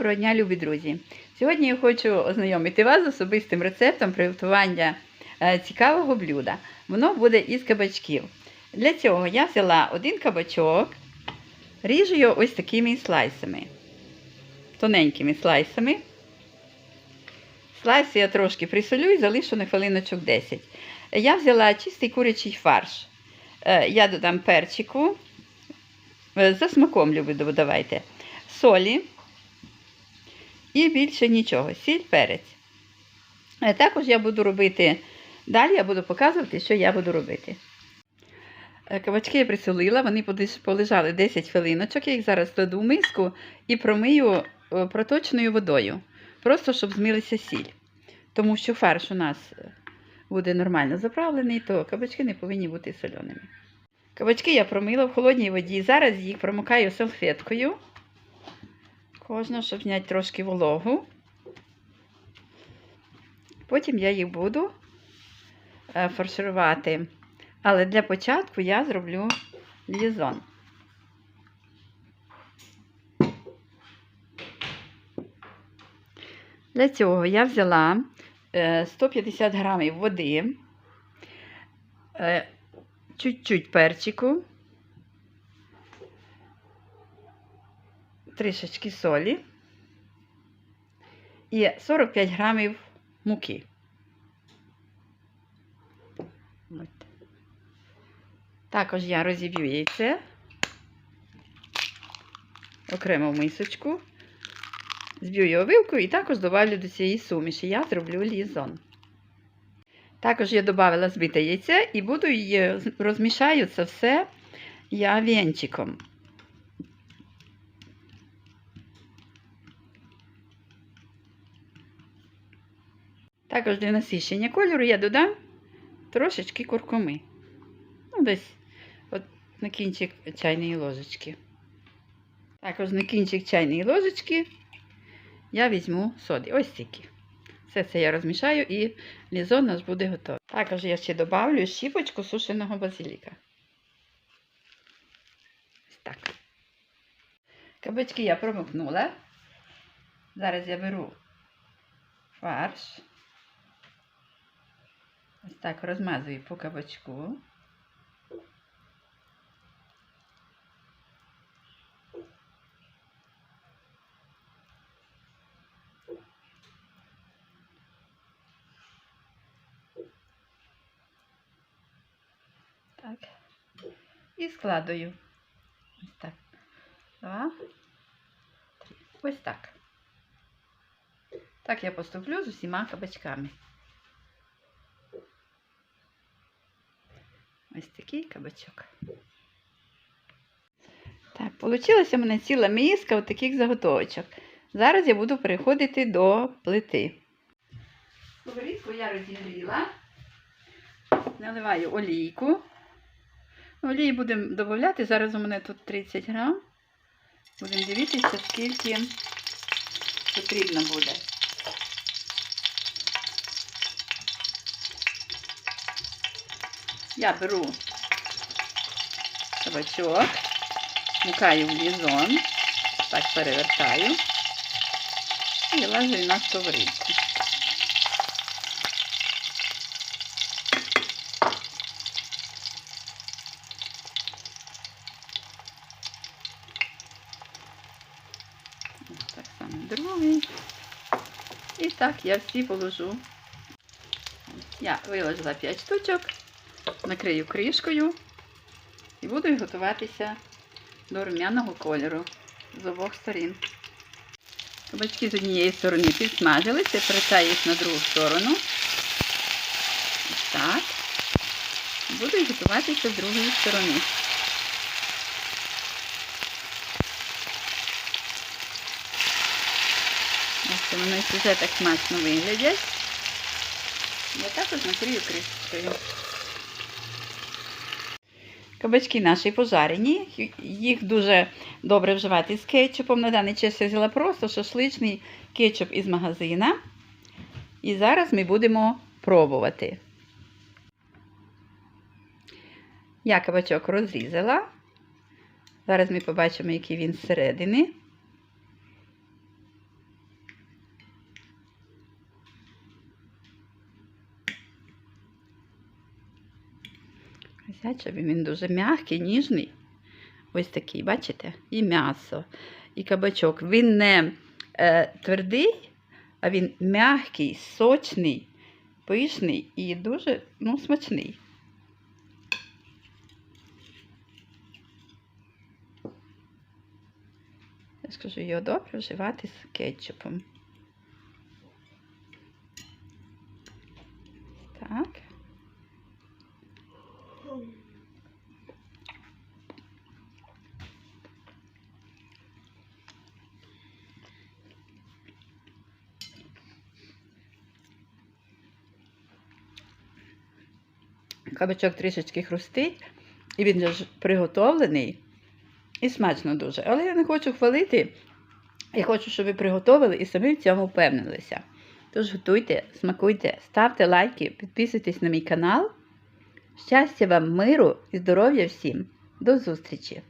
Доброго дня, любі друзі! Сьогодні я хочу ознайомити вас з особистим рецептом приготування е, цікавого блюда. Воно буде із кабачків. Для цього я взяла один кабачок, ріжу його ось такими слайсами, тоненькими слайсами. Слайси я трошки присолю і залишу на хвилиночок 10. Я взяла чистий курячий фарш. Е, Я додам перчику. Е, За смаком люблю додавайте. Солі. І більше нічого. Сіль, перець. Також я буду робити, далі я буду показувати, що я буду робити. Е, Кабачки я присолила, вони полежали 10 хвилиночок. Я їх зараз кладу в миску і промию е, проточною водою. Просто щоб змилися сіль. Тому що фарш у нас е, буде нормально заправлений, то кабачки не повинні бути соленими. Кабачки я промила в холодній воді. Зараз їх промокаю салфеткою. Кожну, щоб зняти трошки вологу. Потім я їх буду е, фарширувати. Але для початку я зроблю лізон. Для цього я взяла е, 150 грамів води, е, чуть-чуть перчику, трішечки солі і 45 грамів муки. Також я розіб'ю яйце окремо в мисочку, зб'ю його вилкою і також добавлю до цієї суміші. Я зроблю лізон. Також я додала збите яйце і буду її розмішаю це все я венчиком. Також для насищення кольору я додам трошечки куркуми. Ну, десь от на кінчик чайної ложечки. Також на кінчик чайної ложечки я візьму соди. Ось стільки. Все це я розмішаю і лізон у нас буде готовий. Також я ще додавлю щіпочку сушеного базиліка. Ось так. Кабачки я промокнула. Зараз я беру фарш. Ось так розмазую по кабачку. Так. І складую. Ось так. Два. Ось так. Так я поступлю з усіма кабачками. Ось такий кабачок. Так, получилася в мене ціла миска от таких заготовочок. Зараз я буду переходити до плити. Сковорідку я розігріла. Наливаю олійку. Олії будемо додати. Зараз у мене тут 30 грам. Будемо дивитися, скільки потрібно буде. Я беру кабачок, мукаю в лізон, так перевертаю і ложу на сковорідку. Так само другий. І так я всі положу. Я виложила 5 штучок накрию кришкою і буду готуватися до рум'яного кольору з обох сторін. Кабачки з однієї сторони підсмажилися, перетаю їх на другу сторону. Так. Буду готуватися з другої сторони. Ось вони вже так смачно виглядять. Я також накрию кришкою. Кабачки наші пожарені, їх дуже добре вживати з кетчупом. На даний час я взяла просто шашличний кетчуп із магазина. І зараз ми будемо пробувати. Я кабачок розрізала. Зараз ми побачимо, який він зсередини. Сячевий, він дуже м'який, ніжний. Ось такий, бачите? І м'ясо, і кабачок. Він не е, твердий, а він м'який, сочний, пишний і дуже ну, смачний. Я скажу, його добре вживати з кетчупом. Так. Кабачок трішечки хрустить, і він же ж приготовлений і смачно дуже. Але я не хочу хвалити. Я хочу, щоб ви приготовили і самі в цьому впевнилися. Тож готуйте, смакуйте, ставте лайки, підписуйтесь на мій канал. Щастя вам, миру і здоров'я всім. До зустрічі!